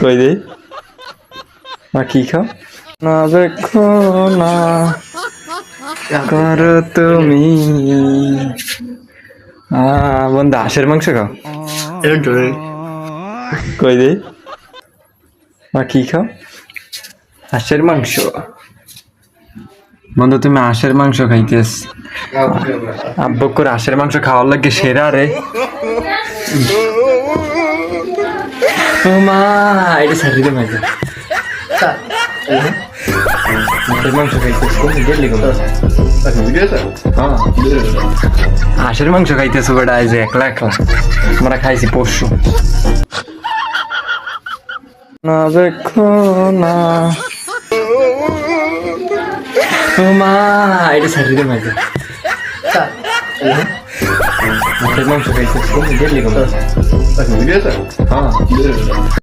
কই দে? মা কি খাও? না দেখো না। করো তুমি। আহ, বন্ধু হাঁসের মাংস খাও? কই দে? মা কি খাও? হাঁসের মাংস। বন্ধু তুমি হাঁসের মাংস খাইতেস আব্বু করে হাঁসের মাংস খাওয়ার লাগে সেরা রে। মা এটা সারি দে মাইকে হাঁসের মাংস খাইতেছ বেটা আজ একলা একলা আমরা খাইছি পরশু না দেখো না মা এটা সারি দে মাইকে হাঁসের মাংস খাইতেছ কোন গেলি কোন হ্যাঁ